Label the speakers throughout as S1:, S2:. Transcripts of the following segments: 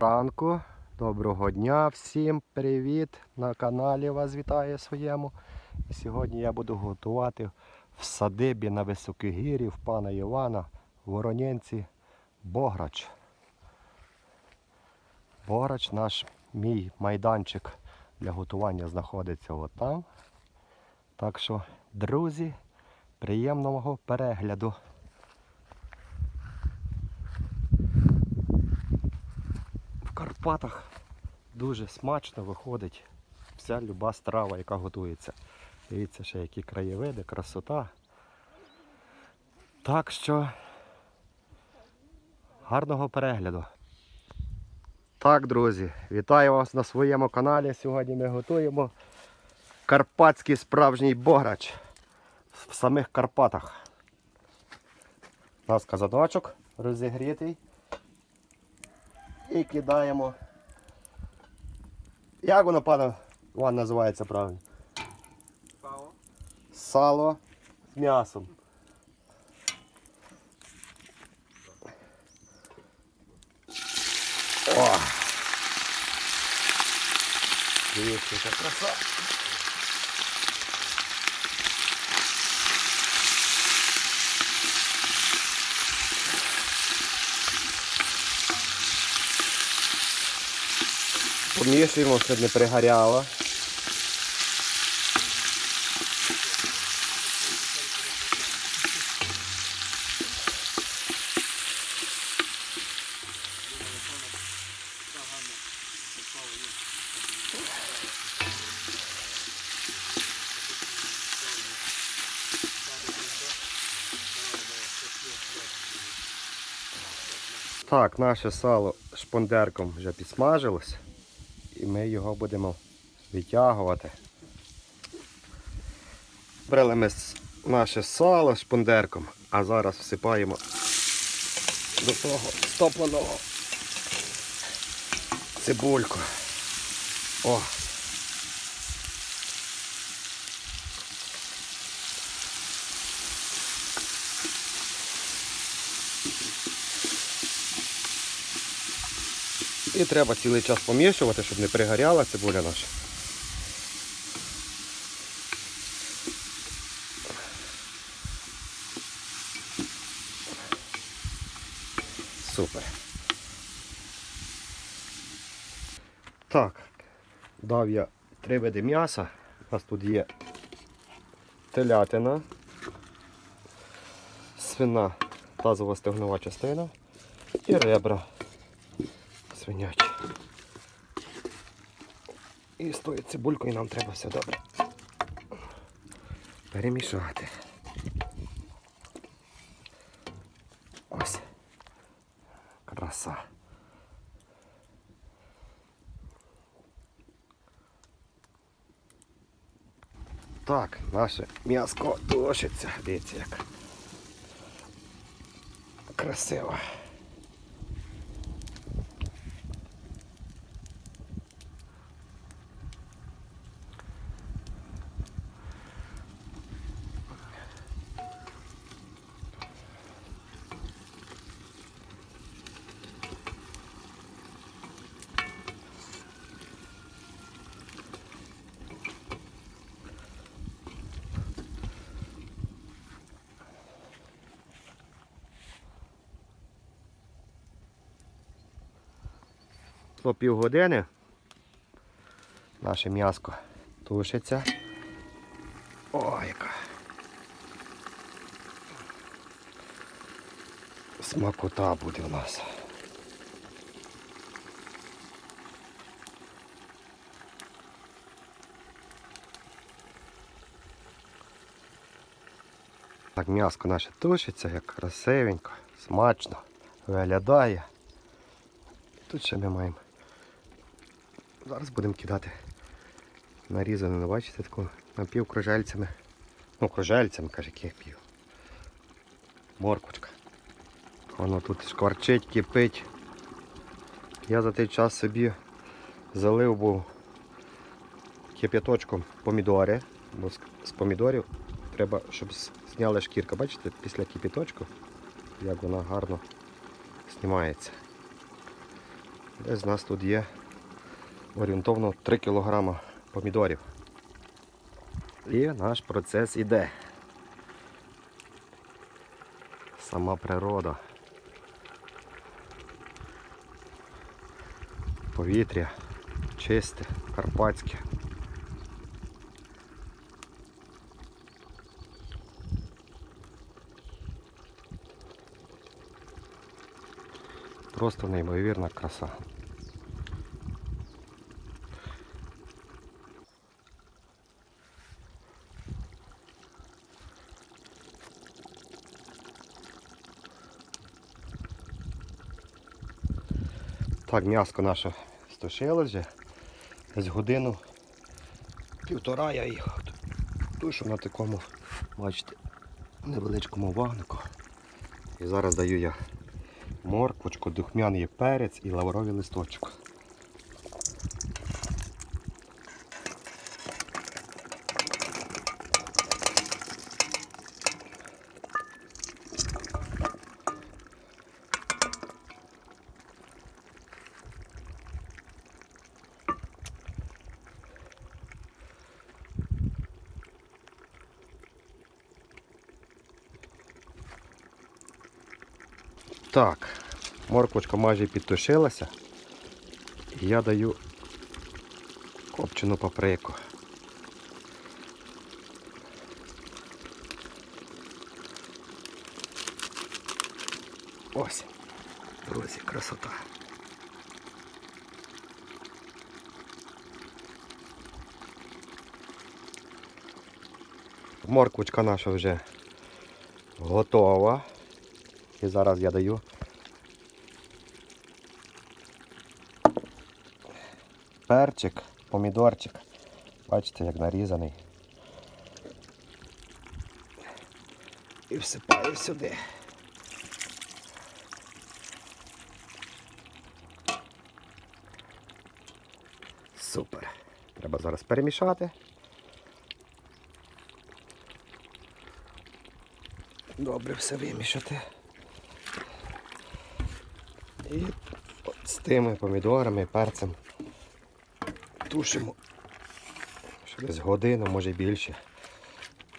S1: ранку, доброго дня всім привіт! На каналі вас вітаю своєму. Сьогодні я буду готувати в садибі на Високогір'ї в пана Івана в Вороненці Бограч. Бограч наш мій майданчик для готування знаходиться отам. Так що, друзі, приємного перегляду. В Карпатах дуже смачно виходить вся люба страва, яка готується. Дивіться ще які краєвиди, красота. Так що гарного перегляду. Так, друзі, вітаю вас на своєму каналі. Сьогодні ми готуємо карпатський справжній бограч в самих Карпатах. У нас казаночок розігрітий. І кидаємо. Як воно, пане Іван, називається правильно?
S2: Сало.
S1: Сало з м'ясом. О! Дивіться, яка краса. Помішуємо, щоб не пригоряло. Так, наше сало шпондерком вже підсмажилось. І ми його будемо витягувати. Брали ми наше сало шпундерком, а зараз всипаємо до того стопленого цибульку. О! І треба цілий час помішувати, щоб не пригоряла цибуля наша. Супер. Так, дав я три види м'яса. У нас тут є телятина, свина, тазова стегнова частина і ребра свинячі. І з тою цибулькою нам треба все добре перемішати. Ось. Краса. Так, наше м'яско тушиться. Дивіться як. Красиво. По півгодини наше м'яско тушиться. О, яка. Смакота буде у нас. Так, м'яско наше тушиться, як красивенько, смачно виглядає. Тут ще ми маємо. Зараз будемо кидати нарізану, ну, бачите, таку напівкружельцями. Ну, кружельцями, каже, пів. Морквочка. Воно тут шкварчить, кипить. Я за той час собі залив був кип'яточком помідори. Бо з- з помідорів треба, щоб зняла шкірка. Бачите, після кип'яточку, як вона гарно знімається. Десь у нас тут є орієнтовно 3 кг помідорів. І наш процес іде. Сама природа. Повітря чисте, карпатське. Просто неймовірна краса. Так, м'яско наше стушилося. Десь годину півтора я їх тушу на такому, бачите, невеличкому вагнику. І зараз даю я морквочку, духмяний перець і лавровий листочок. Так, морквочка майже підтушилася. Я даю копчену паприку. Ось, друзі, красота. Морквочка наша вже готова. І зараз я даю перчик, помідорчик. Бачите, як нарізаний. І всипаю сюди. Супер. Треба зараз перемішати. Добре все вимішати. І от з тими помідорами, перцем тушимо. Десь годину, може більше.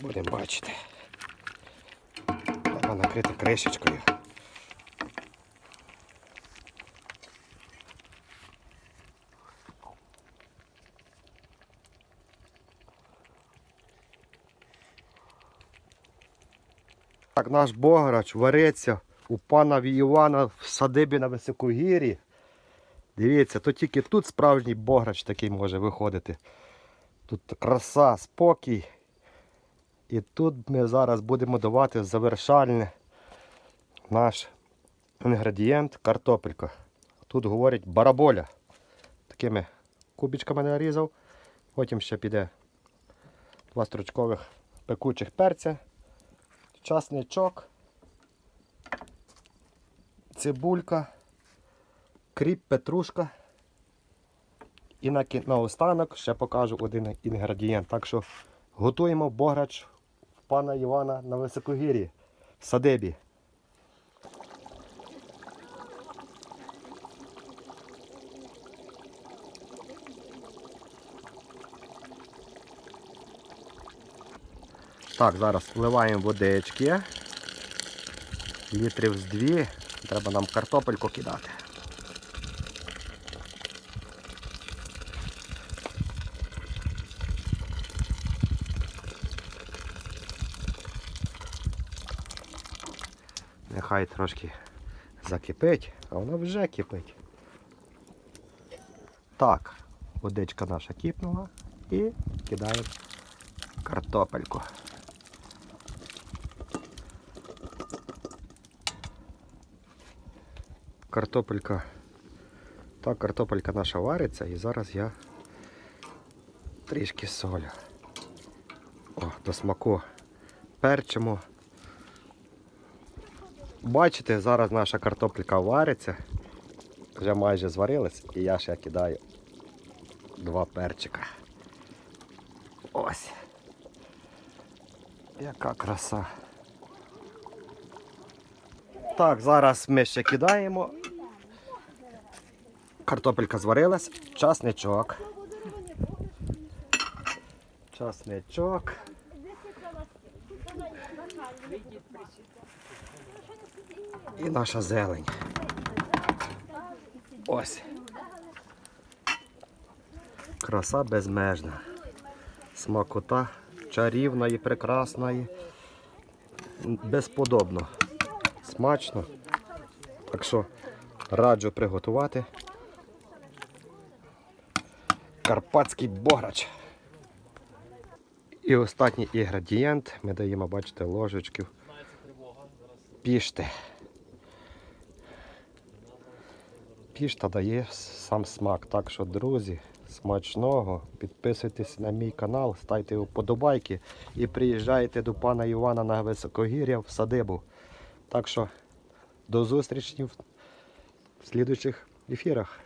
S1: Будемо бачити. Треба накрити кришечкою. Так, наш бограч вариться у пана Івана в садибі на Високогір'ї. Дивіться, то тільки тут справжній бограч такий може виходити. Тут краса, спокій. І тут ми зараз будемо давати завершальний наш інгредієнт картопелька. Тут говорять бараболя. Такими кубічками нарізав. Потім ще піде два стручкових пекучих перця, часничок, цибулька, кріп, петрушка. І на, кі- наостанок ще покажу один інгредієнт. Так що готуємо бограч в пана Івана на Високогір'ї в садибі. Так, зараз вливаємо водички. Літрів з дві. Треба нам картопельку кидати. Нехай трошки закипить, а вона вже кипить. Так, водичка наша кипнула і кидаємо картопельку. Картопелька. Так, картопелька наша вариться і зараз я трішки солю. О, до смаку перчимо. Бачите, зараз наша картопелька вариться. Вже майже зварилась і я ще кидаю два перчика. Ось. Яка краса. Так, зараз ми ще кидаємо Картопелька зварилась, часничок. Часничок. І наша зелень. Ось. Краса безмежна. Смакота чарівної, прекрасної. Безподобно. Смачно. Так що раджу приготувати. Карпатський бограч. І останній інгредієнт ми даємо, бачите, ложечків. Пішти. Пішта дає сам смак. Так що, друзі, смачного. Підписуйтесь на мій канал, ставте вподобайки і приїжджайте до пана Івана на високогір'я в садибу. Так що до зустрічі в слідуючих ефірах.